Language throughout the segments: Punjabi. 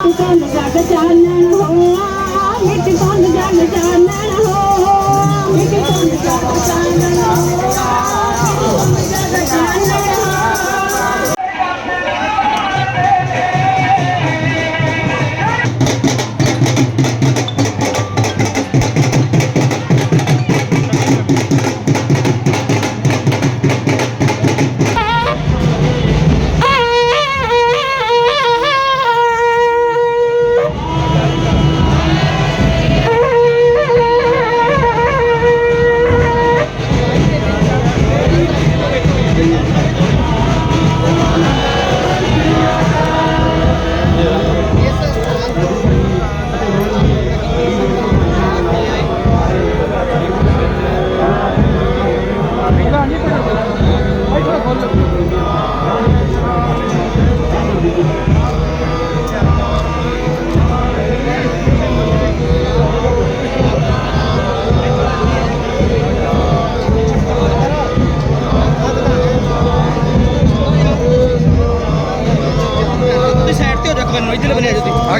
ਕੋਨ ਜਗ ਚਾਨਣ ਹੋਆ ਮਿੱਟ ਕੋਨ ਜਗ ਚਾਨਣ ਹੋ ਮਿੱਟ ਕੋਨ ਜਗ ਚਾਨਣ ਹੋਆ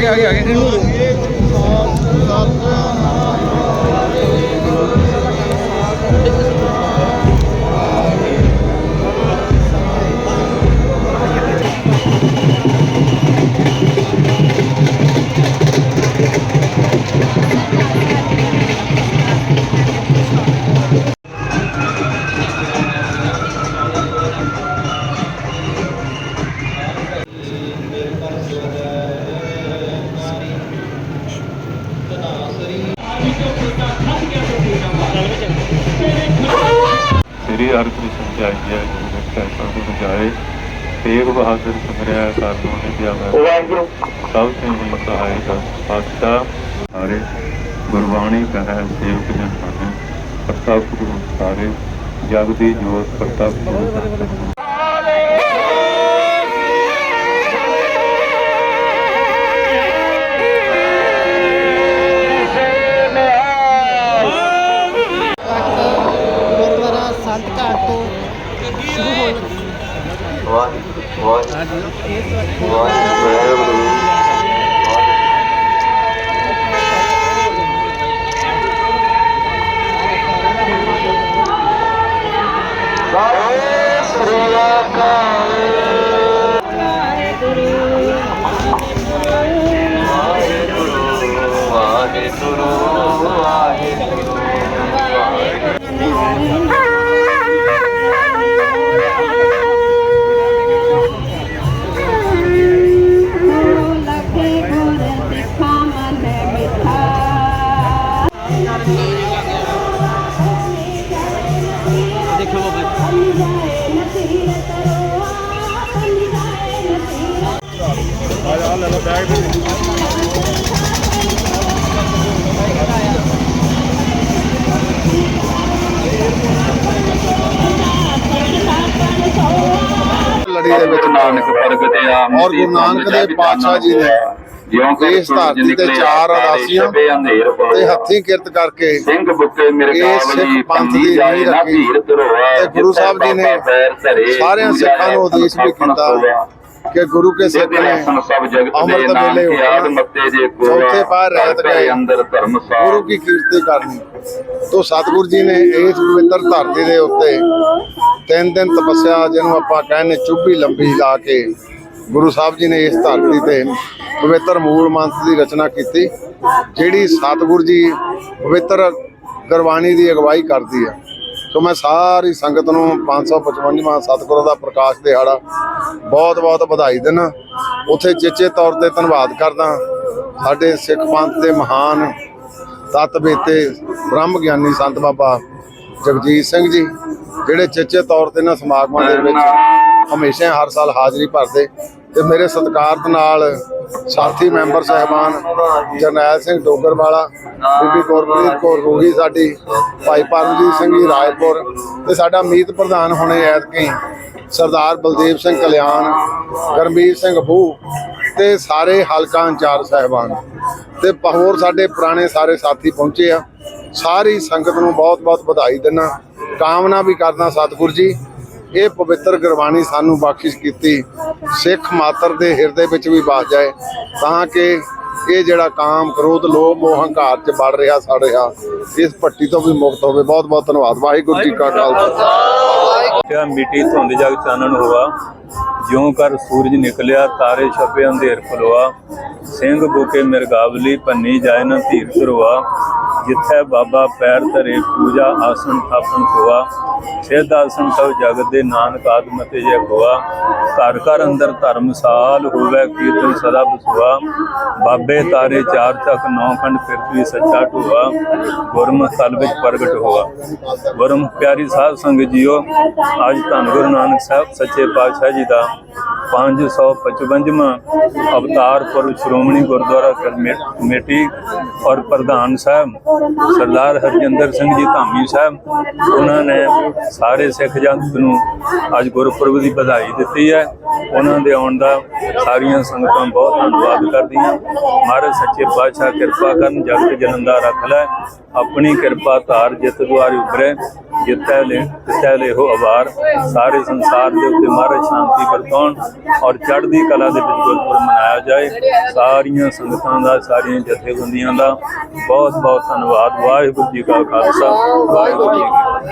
ਬਣੇ ਆ ਤੁਸੀਂ ਸ੍ਰੀ ਹਰਿਕ੍ਰਿਸ਼ਨ ਚਾਹੀਏ ਗੁਰੂ ਕੈਸਾ ਤੋਂ ਬਜਾਏ ਤੇਗ ਬਹਾਦਰ ਸੁਮਰਿਆ ਕਰਨੋਂ ਨਿਤਿਆ ਮੈਂ ਸਭ ਸੇ ਹੀ ਸਹਾਇ ਦਾ ਪਾਤਸ਼ਾਹ ਸਾਰੇ ਗੁਰਬਾਣੀ ਕਹੈ ਸੇਵਕ ਜਨ ਹਨ ਪ੍ਰਤਾਪ ਗੁਰੂ ਸਾਰੇ ਜਗ ਦੀ ਜੋਤ ਪ੍ਰਤਾਪ ਗੁਰੂ। ਸੰਤ ਘਾਟ ਤੋਂ ਸ਼ੁਰੂ ਵਾਹਿਗੁਰੂ ਵਾਹਿਗੁਰੂ। ਲੜੀ ਦੇ ਵਿੱਚ ਨਾਨਕ ਔਰ ਗੁਰੂ ਨਾਨਕ ਦੇਵ ਪਾਤਸ਼ਾਹ ਜੀ ਨੇ ਇਸ ਧਰਤੀ ਤੇ ਚਾਰ ਅਦਾਸੀਆਂ ਤੇ ਹੱਥੀਂ ਕਿਰਤ ਕਰਕੇ ਸਿੰਘ ਬੁੱਕੇ ਮੇਰੇ ਸਿੱਖ ਪੰਥ ਦੀ ਨੀਂਹ ਰੱਖੀ ਤੇ ਗੁਰੂ ਸਾਹਿਬ ਜੀ ਨੇ ਸਾਰਿਆਂ ਸਿੱਖਾਂ ਨੂੰ ਉਦੇਸ਼ ਵੀ ਕੀਤਾ। ਕਿ ਗੁਰੂ ਕੇ ਸਿੱਖ ਨੇ ਸਭ ਜਗਤ ਅੰਮ੍ਰਿਤ ਦੇ ਨਾਮ ਵੇਲੇ ਹੋਣਾ। ਮੱਤੇ ਚੌਥੇ ਪਾਰ ਰਹਿਤ ਗਏ। ਅੰਦਰ ਧਰਮ ਗੁਰੂ ਕੀ ਕੀਰਤੀ ਕਰਨੀ ਤੋਂ ਸਤਿਗੁਰੂ ਜੀ ਨੇ ਇਸ ਪਵਿੱਤਰ ਧਰਤੀ ਦੇ ਉੱਤੇ ਤਿੰਨ ਦਿਨ ਤਪੱਸਿਆ ਜਿਹਨੂੰ ਆਪਾਂ ਕਹਿੰਦੇ ਚੁੱਭੀ ਲੰਬੀ ਲਾ ਕੇ ਗੁਰੂ ਸਾਹਿਬ ਜੀ ਨੇ ਇਸ ਧਰਤੀ ਤੇ ਪਵਿੱਤਰ ਮੂਲ ਮੰਤਰ ਦੀ ਰਚਨਾ ਕੀਤੀ ਜਿਹੜੀ ਸਤਿਗੁਰੂ ਜੀ ਪਵਿੱਤਰ ਗੁਰਬਾਣੀ ਦੀ ਅਗਵਾਈ ਕਰਦੀ ਹੈ ਸੋ ਮੈਂ ਸਾਰੀ ਸੰਗਤ ਨੂੰ 555ਵਾਂ ਸਤਿਗੁਰਾਂ ਦਾ ਪ੍ਰਕਾਸ਼ ਦਿਹਾੜਾ ਬਹੁਤ ਬਹੁਤ ਵਧਾਈ ਦਿੰਦਾ। ਉਥੇ ਚੇਚੇ ਤੌਰ ਤੇ ਧੰਨਵਾਦ ਕਰਦਾ। ਸਾਡੇ ਸਿੱਖ ਪੰਥ ਦੇ ਮਹਾਨ ਤਤ ਬੇਤੇ ਬ੍ਰਹਮ ਗਿਆਨੀ ਸੰਤ ਬਾਬਾ ਜਗਜੀਤ ਸਿੰਘ ਜੀ, ਜਿਹੜੇ ਚੇਚੇ ਤੌਰ ਤੇ ਇਹਨਾਂ ਸਮਾਗਮਾਂ ਦੇ ਵਿੱਚ ਹਮੇਸ਼ਾ ਹਰ ਸਾਲ ਹਾਜ਼ਰੀ ਭਰਦੇ ਤੇ ਮੇਰੇ ਸਤਿਕਾਰਤ ਨਾਲ ਸਾਥੀ ਮੈਂਬਰ ਸਹਿਬਾਨ ਜਰਨੈਲ ਸਿੰਘ ਡੋਗਰਵਾਲਾ, ਬੀਬੀ ਗੁਰਪ੍ਰੀਤ ਕੌਰ ਰੂਹੀ ਸਾਡੀ, ਭਾਈ ਪਰਮਜੀਤ ਸਿੰਘ ਜੀ ਰਾਏਪੁਰ ਤੇ ਸਾਡਾ ਮੀਤ ਪ੍ਰਧਾਨ ਹੋਣੇ ਐਤਕੀ ਸਰਦਾਰ ਬਲਦੇਵ ਸਿੰਘ ਕਲਿਆਣ, ਗਰਮੀਤ ਸਿੰਘ ਬੂ ਤੇ ਸਾਰੇ ਹਲਕਾ ਇੰਚਾਰਜ ਸਹਿਬਾਨ। ਤੇ ਹੋਰ ਸਾਡੇ ਪੁਰਾਣੇ ਸਾਰੇ ਸਾਥੀ ਪਹੁੰਚੇ ਆ। ਸਾਰੀ ਸੰਗਤ ਨੂੰ ਬਹੁਤ ਬਹੁਤ ਵਧਾਈ ਦਿੰਦਾ। ਕਾਮਨਾ ਵੀ ਕਰਦਾ ਸਤਿਗੁਰੂ ਜੀ। ਇਹ ਪਵਿੱਤਰ ਗੁਰਬਾਣੀ ਸਾਨੂੰ ਬਖਸ਼ਿਸ਼ ਕੀਤੀ, ਸਿੱਖ ਮਾਤਰ ਦੇ ਹਿਰਦੇ ਵਿੱਚ ਵੀ ਵਸ ਜਾਏ, ਤਾਂ ਕਿ ਇਹ ਜਿਹੜਾ ਕਾਮ ਕ੍ਰੋਧ, ਲੋਭ, ਮੋਹ, ਹੰਕਾਰ ਚ ਵੜ ਰਿਹਾ, ਸੜ ਰਿਹਾ, ਇਸ ਭੱਟੀ ਤੋਂ ਵੀ ਮੁਕਤ ਹੋਵੇ। ਬਹੁਤ ਬਹੁਤ ਧੰਨਵਾਦ। ਵਾਹਿਗੁਰੂ ਜੀ ਕਾ ਖਾਲਸਾ। ਕਿਆ ਮਿੱਟੀ ਧੁੰਦ ਜਗ ਚਾਨਣ ਹੋਆ, ਜਿਉਂ ਕਰ ਸੂਰਜ ਨਿਕਲਿਆ, ਤਾਰੇ ਛਪੇ, ਅੰਧੇਰ ਖਲੋਆ। ਸਿੰਘ ਬੁਕੇ ਮਿਰਗਾਵਲੀ ਪੰਨੀ ਜਾਇ ਨ ਧੀਰ ਕਰਵਾ ਜਿੱਥੇ ਬਾਬਾ ਪੈਰ ਧਰੇ ਪੂਜਾ, ਆਸਣ ਥਾਪਣ ਹੋਆ ਸਿੱਧ ਆਸਣ ਸਭ ਜਗਤ ਦੇ ਨਾਨਕ ਆਦਮ ਤੇ ਜੇ ਹੋਆ ਘਰ ਘਰ ਅੰਦਰ ਧਰਮਸਾਲ ਹੋਵੇ, ਕੀਰਤਨ ਸਦਾ ਬਸੁਆ ਬਾਬੇ ਤਾਰੇ ਚਾਰ ਤੱਕ ਨੌ ਖੰਡ ਫਿਰਤਵੀ ਸੱਚਾ ਢੋਆ, ਗੁਰਮੁਖ ਤਲ ਵਿੱਚ ਪ੍ਰਗਟ ਹੋਆ। ਗੁਰਮ ਪਿਆਰੀ ਸਾਧ ਸੰਗਤ ਜੀਓ, ਅੱਜ ਧੰਨ ਗੁਰੂ ਨਾਨਕ ਸਾਹਿਬ ਸੱਚੇ ਪਾਤਸ਼ਾਹ ਜੀ ਦਾ 555ਵਾਂ ਅਵਤਾਰ ਪੁਰਬ ਸ਼੍ਰੋਮਣੀ ਗੁਰਦੁਆਰਾ ਕਮੇਟੀ ਔਰ ਪ੍ਰਧਾਨ ਸਾਹਿਬ ਸਰਦਾਰ ਹਰਜਿੰਦਰ ਸਿੰਘ ਜੀ ਧਾਮੀ ਸਾਹਿਬ, ਉਹਨਾਂ ਨੇ ਸਾਰੇ ਸਿੱਖ ਜਗਤ ਨੂੰ ਅੱਜ ਗੁਰਪੁਰਬ ਦੀ ਵਧਾਈ ਦਿੱਤੀ ਹੈ। ਉਹਨਾਂ ਦੇ ਆਉਣ ਦਾ ਸਾਰੀਆਂ ਸੰਗਤਾਂ ਬਹੁਤ ਧੰਨਵਾਦ ਕਰਦੀਆਂ। ਮਹਾਰਾਜ ਸੱਚੇ ਪਾਤਸ਼ਾਹ ਕਿਰਪਾ ਕਰਨ, ਜਗਤ ਜਨਮ ਦਾ ਰੱਖ ਲੈ। ਆਪਣੀ ਕਿਰਪਾ ਧਾਰ ਜਿਤ ਦੁਆਰੀ ਉਭਰੇ। ਜਿੱਤੈ ਲੈ ਤਿੱਤੈ ਲੇਹੋ ਹੋ ਅਵਾਰ। ਸਾਰੇ ਸੰਸਾਰ ਦੇ ਉੱਤੇ ਮਹਾਰਾਜ ਸ਼ਾਂਤੀ ਵਰਤਾਉਣ ਔਰ ਚੜ੍ਹਦੀ ਕਲਾ ਦੇ ਵਿੱਚ ਗੁਰਪੁਰਬ ਮਨਾਇਆ ਜਾਏ। ਸਾਰੀਆਂ ਸੰਗਤਾਂ ਦਾ, ਸਾਰੀਆਂ ਜਥੇਬੰਦੀਆਂ ਦਾ ਬਹੁਤ ਬਹੁਤ ਧੰਨਵਾਦ। ਵਾਹਿਗੁਰੂ ਜੀ ਕਾ ਖਾਲਸਾ, ਵਾਹਿਗੁਰੂ ਜੀ ਕੀ